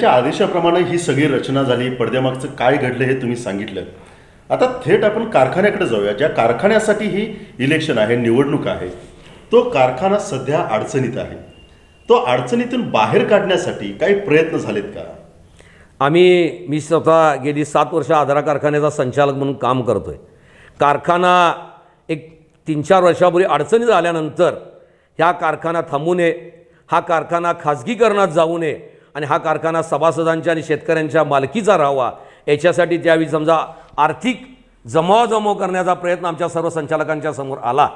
त्या आदेशाप्रमाणे ही सगळी रचना झाली पडद्यामागचं काय घडलं हे तुम्ही सांगितलं. आता थेट आपण कारखान्याकडे जाऊया ज्या कारखान्यासाठी ही इलेक्शन आहे निवडणूक आहे. तो कारखाना सध्या अडचणीत आहे. तो अडचणीतून बाहेर काढण्यासाठी काही प्रयत्न झालेत का? आम्ही मी स्वतः गेली सात वर्ष आधारा कारखान्याचा संचालक म्हणून काम करतो आहे कारखाना एक तीन चार वर्षापूर्वी अडचणीत आल्यानंतर ह्या कारखाना थांबू नये हा कारखाना खाजगीकरणात जाऊ नये आणि हा कारखाना सभासदांच्या आणि शेतकऱ्यांच्या मालकीचा राहावा. याच्यासाठी त्यावेळी समजा आर्थिक जमावजमाव करण्याचा प्रयत्न आमच्या सर्व संचालकांच्या समोर आला.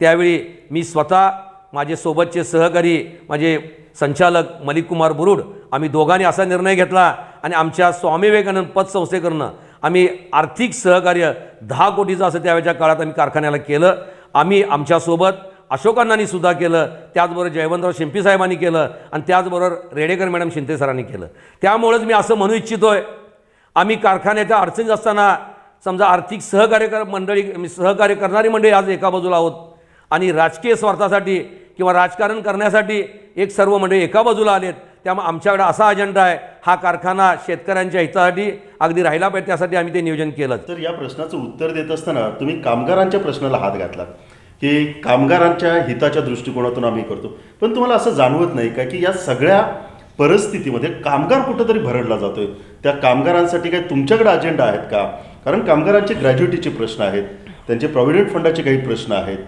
त्यावेळी मी स्वतः माझे सोबतचे सहकारी माझे संचालक मलिक कुमार बुरुड आम्ही दोघांनी असा निर्णय घेतला आणि आमच्या स्वामी विवेकानंद पतसंस्थेकडनं आम्ही आर्थिक सहकार्य दहा कोटीचं असं त्यावेळेच्या काळात आम्ही कारखान्याला केलं. आम्ही आमच्यासोबत अशोकांनानी सुद्धा केलं त्याचबरोबर जयवंतराव शिंपी साहेबांनी केलं आणि त्याचबरोबर रेडेकर मॅडम शिंदे सरांनी केलं. त्यामुळंच मी असं म्हणू इच्छितो आहे आम्ही कारखान्याच्या अडचणीत असताना समजा आर्थिक सहकार्य कर मंडळी सहकार्य करणारी मंडळी आज एका बाजूला आहोत आणि राजकीय स्वार्थासाठी किंवा राजकारण करण्यासाठी एक सर्व मंडळी एका बाजूला आलेत त्यामुळे आमच्याकडे असा अजेंडा आहे हा कारखाना शेतकऱ्यांच्या हितासाठी अगदी राहिला पाहिजे त्यासाठी आम्ही ते नियोजन केलं तर या प्रश्नाचं उत्तर देत असताना तुम्ही कामगारांच्या प्रश्नाला हात घातला की कामगारांच्या हिताच्या दृष्टिकोनातून आम्ही करतो. पण तुम्हाला असं जाणवत नाही का की या सगळ्या परिस्थितीमध्ये कामगार कुठंतरी भरडला जातोय? त्या कामगारांसाठी काही तुमच्याकडे अजेंडा आहेत का? कारण कामगारांचे ग्रॅज्युएटीचे प्रश्न आहेत त्यांचे प्रॉव्हिडंट फंडाचे काही प्रश्न आहेत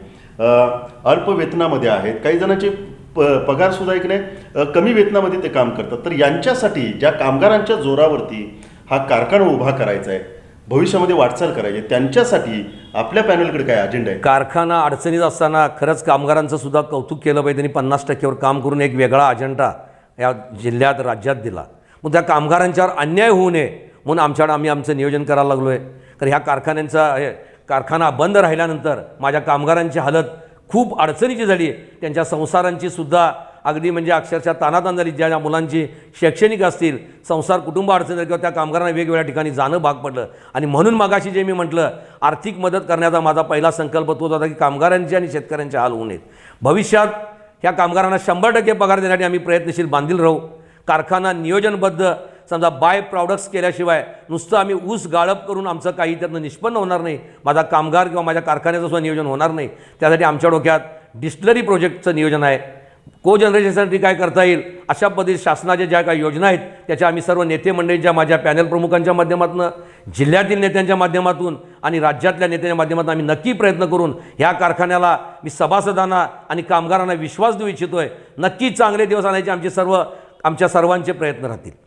अल्प वेतनामध्ये आहेत काही जणांचे प पगारसुद्धा एक नाही कमी वेतनामध्ये ते काम करतात. तर यांच्यासाठी ज्या कामगारांच्या जोरावरती हा कारखाना उभा करायचा आहे भविष्यामध्ये वाटचाल करायची. त्यांच्यासाठी आपल्या पॅनलकडे काय अजेंडा आहे? कारखाना अडचणीत असताना खरंच कामगारांचं सुद्धा कौतुक केलं पाहिजे. त्यांनी पन्नास टक्क्यावर काम करून एक वेगळा अजेंडा या जिल्ह्यात राज्यात दिला. मग त्या कामगारांच्यावर अन्याय होऊ नये म्हणून आमच्याकडे आम्ही आमचं नियोजन करायला लागलो आहे तर ह्या कारखान्यांचा हे कारखाना बंद राहिल्यानंतर माझ्या कामगारांची हालत खूप अडचणीची झाली. त्यांच्या संसारांची सुद्धा अगदी म्हणजे अक्षरशः तानातान झाली ज्या ज्या मुलांची शैक्षणिक असतील संसार कुटुंब अडचण किंवा त्या कामगारांना वेगवेगळ्या ठिकाणी जाणं भाग पडलं. आणि म्हणून मागाशी जे मी म्हटलं आर्थिक मदत करण्याचा माझा पहिला संकल्प तोच होता की कामगारांची आणि शेतकऱ्यांचे हाल होऊ नयेत. भविष्यात ह्या कामगारांना शंभर टक्के पगार देण्यासाठी आम्ही प्रयत्नशील बांधील राहू. कारखाना नियोजनबद्ध समजा बाय प्रॉडक्ट्स केल्याशिवाय नुसतं आम्ही ऊस गाळप करून आमचं काही त्यातनं निष्पन्न होणार नाही. माझा कामगार किंवा माझ्या कारखान्याचं सुद्धा नियोजन होणार नाही. त्यासाठी आमच्या डोक्यात डिस्टलरी प्रोजेक्टचं नियोजन आहे. को जनरेशनसाठी काय करता येईल? अशा पद्धती शासनाच्या ज्या काही योजना आहेत त्याच्या आम्ही सर्व नेते मंडळींच्या माझ्या पॅनल प्रमुखांच्या माध्यमातून जिल्ह्यातील नेत्यांच्या माध्यमातून आणि राज्यातल्या नेत्यांच्या माध्यमातून आम्ही नक्की प्रयत्न करून ह्या कारखान्याला मी सभासदांना आणि कामगारांना विश्वास देऊ इच्छितो आहे नक्की चांगले दिवस आणायचे आमचे सर्व आमच्या सर्वांचे प्रयत्न राहतील.